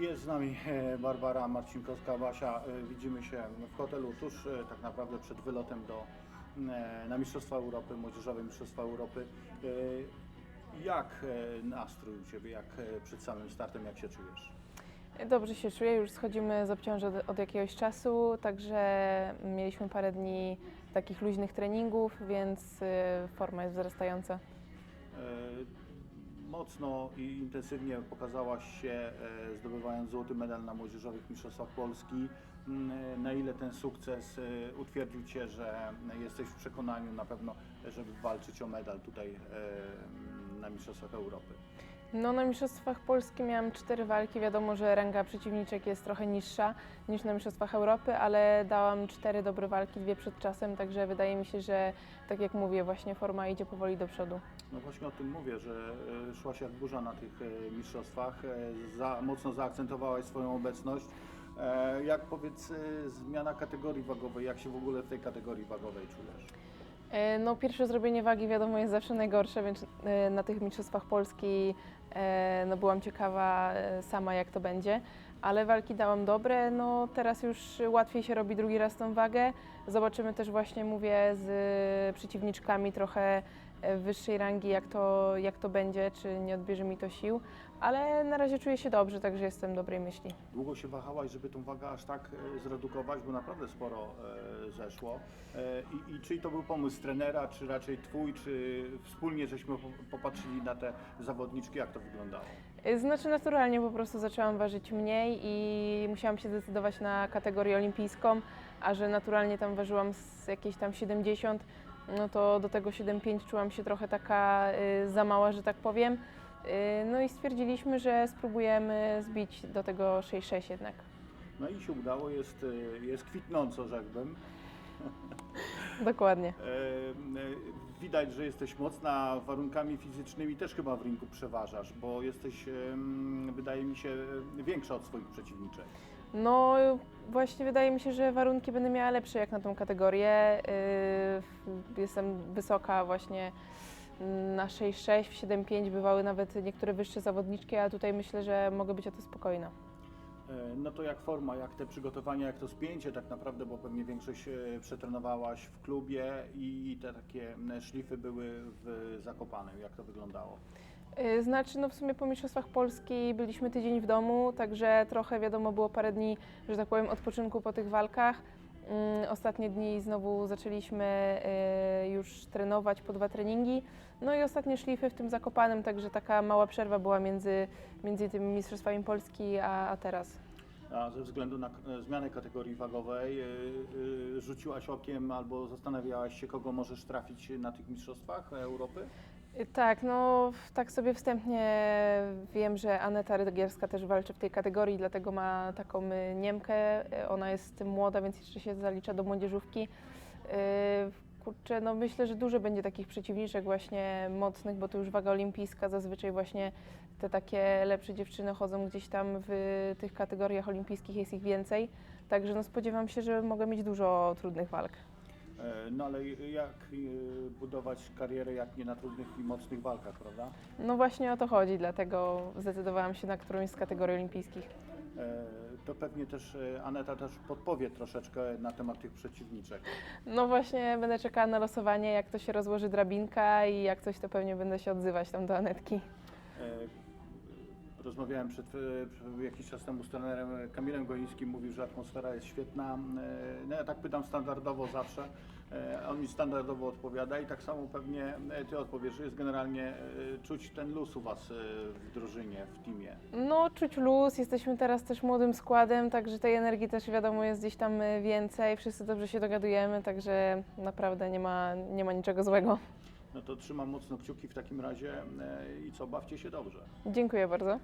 Jest z nami e, Barbara Marcinkowska-Basia. E, Widzimy się w hotelu tuż e, tak naprawdę przed wylotem do, na Mistrzostwa Europy, Młodzieżowe Mistrzostwa Europy. Jak nastrój u Ciebie, jak przed samym startem, jak się czujesz? Dobrze się czuję, już schodzimy z obciąży od, od jakiegoś czasu, także mieliśmy parę dni takich luźnych treningów, więc forma jest wzrastająca. Mocno i intensywnie pokazałaś się, e, zdobywając złoty medal na Młodzieżowych Mistrzostwach Polski. Mm, e, Na ile ten sukces e, utwierdził Cię, że jesteś w przekonaniu na pewno, żeby walczyć o medal tutaj na Mistrzostwach Europy? No na Mistrzostwach Polski miałam cztery walki, wiadomo, że ranga przeciwniczek jest trochę niższa niż na Mistrzostwach Europy, ale dałam cztery dobre walki, dwie przed czasem, także wydaje mi się, że tak jak mówię, właśnie forma idzie powoli do przodu. No właśnie o tym mówię, że e, szłaś jak burza na tych e, mistrzostwach, e, za, mocno zaakcentowałaś swoją obecność. Jak powiedz, zmiana kategorii wagowej, jak się w ogóle w tej kategorii wagowej czujesz? E, No pierwsze zrobienie wagi wiadomo jest zawsze najgorsze, więc e, na tych Mistrzostwach Polski e, no byłam ciekawa sama jak to będzie, ale walki dałam dobre, no teraz już łatwiej się robi drugi raz tą wagę. Zobaczymy też właśnie, mówię, z przeciwniczkami trochę wyższej rangi, jak to, jak to będzie, czy nie odbierze mi to sił, ale na razie czuję się dobrze, także jestem dobrej myśli. Długo się wahałaś, żeby tą wagę aż tak e, zredukować, bo naprawdę sporo e, zeszło. E, I, I czy to był pomysł trenera, czy raczej twój, czy wspólnie żeśmy po- popatrzyli na te zawodniczki, jak to wyglądało? Y, Znaczy naturalnie po prostu zaczęłam ważyć mniej i musiałam się zdecydować na kategorię olimpijską, a że naturalnie tam ważyłam z jakieś tam 70, no to do tego 7,5 czułam się trochę taka y, za mała, że tak powiem. Y, no i stwierdziliśmy, że spróbujemy zbić do tego 6,6 jednak. No i się udało, jest, e, jest kwitnąco, rzekłbym. Dokładnie. E, e, Widać, że jesteś mocna, warunkami fizycznymi też chyba w ringu przeważasz, bo jesteś, wydaje mi się, większa od swoich przeciwniczek. No właśnie wydaje mi się, że warunki będę miała lepsze jak na tą kategorię. Yy, Jestem wysoka właśnie na 6,6, w 7,5 bywały nawet niektóre wyższe zawodniczki, a tutaj myślę, że mogę być o to spokojna. E, No to jak forma, jak te przygotowania, jak to spięcie tak naprawdę, bo pewnie większość e, przetrenowałeś w klubie i te takie szlify były w Zakopanem, jak to wyglądało? Yy, Znaczy, no w sumie po Mistrzostwach Polski byliśmy tydzień w domu, także trochę wiadomo było parę dni, że tak powiem, odpoczynku po tych walkach. Mm, Ostatnie dni znowu zaczęliśmy yy, już trenować po dwa treningi. No i ostatnie szlify w tym Zakopanem, także taka mała przerwa była między, między tymi Mistrzostwami Polski a, a teraz. A ze względu na e, zmianę kategorii wagowej, e, rzuciłaś okiem albo zastanawiałaś się, kogo możesz trafić na tych mistrzostwach Europy? Tak, no tak sobie wstępnie wiem, że Aneta Rydgierska też walczy w tej kategorii, dlatego ma taką y, Niemkę. Y, Ona jest młoda, więc jeszcze się zalicza do młodzieżówki. Y, Kurczę, no myślę, że dużo będzie takich przeciwniczek właśnie mocnych, bo to już waga olimpijska, zazwyczaj właśnie te takie lepsze dziewczyny chodzą gdzieś tam w tych kategoriach olimpijskich, jest ich więcej. Także no spodziewam się, że mogę mieć dużo trudnych walk. E, No ale jak e, budować karierę, jak nie na trudnych i mocnych walkach, prawda? No właśnie o to chodzi, dlatego zdecydowałam się na którąś z kategorii olimpijskich. E, To pewnie też Aneta też podpowie troszeczkę na temat tych przeciwniczek. No właśnie będę czekała na losowanie, jak to się rozłoży drabinka i jak coś, to pewnie będę się odzywać tam do Anetki. Rozmawiałem przed, e, jakiś czas temu z trenerem Kamilem Golińskim, mówił, że atmosfera jest świetna. E, No ja tak pytam standardowo zawsze, e, on mi standardowo odpowiada i tak samo pewnie Ty odpowiesz, że jest generalnie czuć ten luz u Was w drużynie, w teamie. No czuć luz, jesteśmy teraz też młodym składem, także tej energii też wiadomo jest gdzieś tam więcej, wszyscy dobrze się dogadujemy, także naprawdę nie ma, nie ma niczego złego. No to trzymam mocno kciuki w takim razie e, i co, bawcie się dobrze. Dziękuję bardzo.